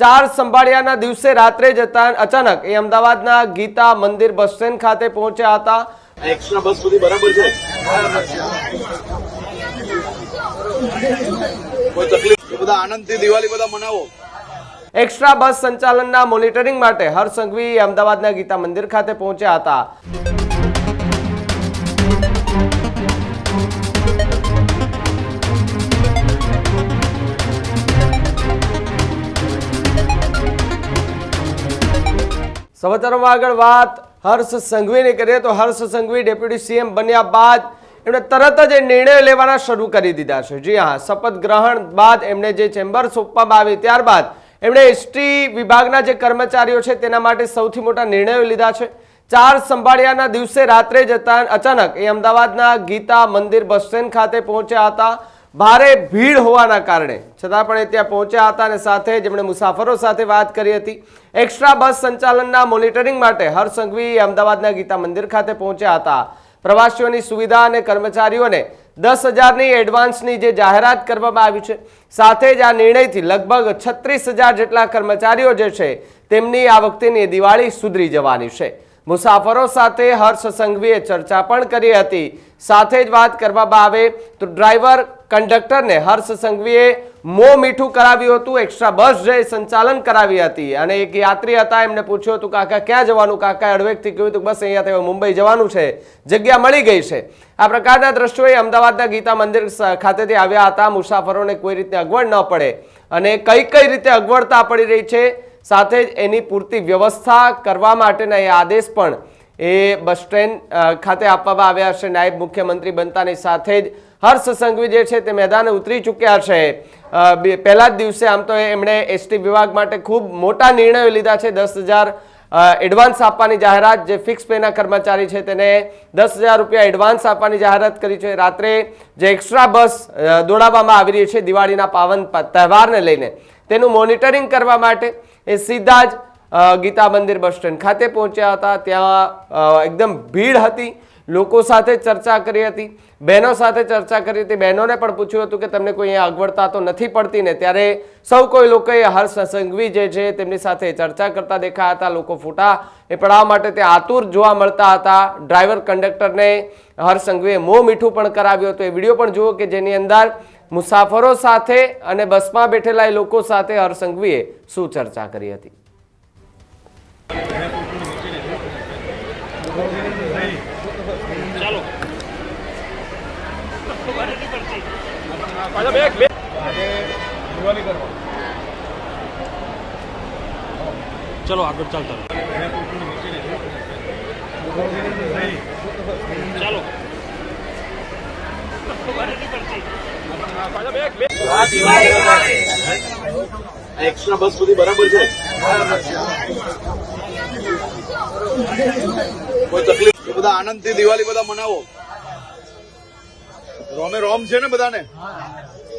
ચાર સંભાળિયાના દિવસે રાત્રે જતા અચાનક એ અમદાવાદના ગીતા મંદિર બસ સ્ટેન્ડ ખાતે પહોંચ્યા હતા. એક્સ્ટ્રા બસ સુધી બરાબર છે? કોઈ તકલીફ? બધા આનંદથી દિવાળી બધા મનાવો. એક્સ્ટ્રા બસ સંચાલનના મોનિટરિંગ માટે હર્ષ સંઘવી અમદાવાદના ગીતા મંદિર ખાતે પહોંચ્યા હતા. સમાચારોમાં આગળ વાત હર્ષ સંઘવીની કરીએ તો હર્ષ સંઘવી ડેપ્યુટી સીએમ બન્યા બાદ એમણે તરત જ એ નિર્ણય લેવાના શરૂ કરી દીધા છે. જી હા, શપથ ગ્રહણ બાદ એમને જે ચેમ્બર સોંપવામાં આવી ત્યારબાદ એમણે એસટી વિભાગના જે કર્મચારીઓ છે તેના માટે સૌથી મોટા નિર્ણયો લીધા છે. ચાર સંભાળિયાના દિવસે રાત્રે જતા અચાનક એ અમદાવાદના ગીતા મંદિર બસ સ્ટેન્ડ ખાતે પહોંચ્યા હતા. ભારે ભીડ હોવાના કારણે. છતાં પણ ત્યાં પહોંચ્યા હતા અને સાથે જ એમણે મુસાફરો સાથે વાત કરી હતી. એક્સ્ટ્રા બસ સંચાલનના મોનિટરિંગ માટે હર્ષ સંઘવી અમદાવાદના ગીતા મંદિર ખાતે પહોંચ્યા હતા. પ્રવાસીઓની સુવિધા અને કર્મચારીઓને દસ હજારની એડવાન્સની જે જાહેરાત કરવામાં આવી છે, સાથે જ આ નિર્ણયથી લગભગ છત્રીસ હજાર જેટલા કર્મચારીઓ જે છે, તેમની આ વખતેની દિવાળી સુધરી જવાની છે. મુસાફરો સાથે હર્ષ સંઘવીએ ચર્ચા પણ કરી હતી. સાથે જ વાત કરવામાં આવે તો ડ્રાઈવર કંડક્ટરને હર્ષ સંઘવીએ મો મીઠું કરાવ્યું હતું. એક્સ્ટ્રા બસ જે સંચાલન કરાવી હતી. અને એક યાત્રી હતા, એમને પૂછ્યું હતું, કાકા, ક્યાં જવાનું? કાકા અડવેકથી કહ્યું હતું, બસ અહીંયા હવે મુંબઈ જવાનું છે. જગ્યા મળી ગઈ છે. આ પ્રકારના દ્રશ્યોએ અમદાવાદના ગીતા મંદિર ખાતેથી આવ્યા હતા. મુસાફરોને કોઈ રીતે અગવડ ન પડે. અને કઈ કઈ રીતે અગવડતા પડી રહી છે સાથે જ એની પૂરતી વ્યવસ્થા કરવા માટેના એ આદેશ પણ એ બસ સ્ટેન્ડ ખાતે આપવામાં આવ્યા છે નાયબ મુખ્યમંત્રી બનતાની સાથે જ હર્ષ સંઘવી જે છે તે મેદાને ઉતરી ચૂક્યા છે. પહેલા જ દિવસે આમ તો એમણે એસટી વિભાગ માટે ખૂબ મોટા નિર્ણયો લીધા છે. દસ હજાર એડવાન્સ આપવાની જાહેરાત જે ફિક્સ પેના કર્મચારી છે તેને દસ હજાર રૂપિયા એડવાન્સ આપવાની જાહેરાત કરી છે. રાત્રે જે એક્સ્ટ્રા બસ દોડાવવામાં આવી રહી છે દિવાળીના પાવન તહેવારને લઈને. તેનું મોનિટરિંગ કરવા માટે એ સીધા જ ગીતા મંદિર બસ સ્ટેન્ડ ખાતે પહોંચ્યા હતા. ત્યાં એકદમ ભીડ હતી. લોકો સાથે ચર્ચા કરી હતી. બહેનો સાથે ચર્ચા કરી હતી. બહેનોને પણ પૂછ્યું હતું કે તમને કોઈ અહીંયા અગવડતા તો નથી પડતી ને? ત્યારે સૌ કોઈ લોકોએ હર્ષ સંઘવી જે છે તેમની સાથે ચર્ચા કરતા દેખાયા હતા. લોકો ફોટા એ પડાવવા માટે તે આતુર જોવા મળતા હતા. ડ્રાઈવર કંડક્ટરને હર્ષ સંઘવીએ મોં મીઠું પણ કરાવ્યું હતું. એ વીડિયો પણ જુઓ કે જેની અંદર મુસાફરો સાથે અને બસમાં બેઠેલા એ લોકો સાથે હર્ષ સંઘવીએ શું ચર્ચા કરી હતી. ચલો આગળ ચાલતા. ચાલો. એક્સ્ટ્રા બસ સુધી બરાબર છે? કોઈ તકલીફ? બધા આનંદથી દિવાળી બધા મનાવો. રોમે રોમ છે ને બધાને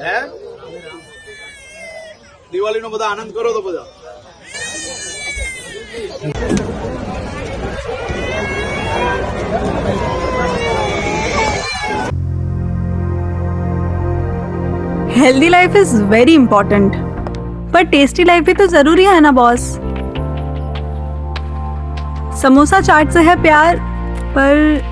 હે દિવાળીનો બધા આનંદ કરો તો બધા healthy life is very important पर टेस्टी लाइफ भी तो जरूरी है ना बॉस समोसा चाट से है प्यार पर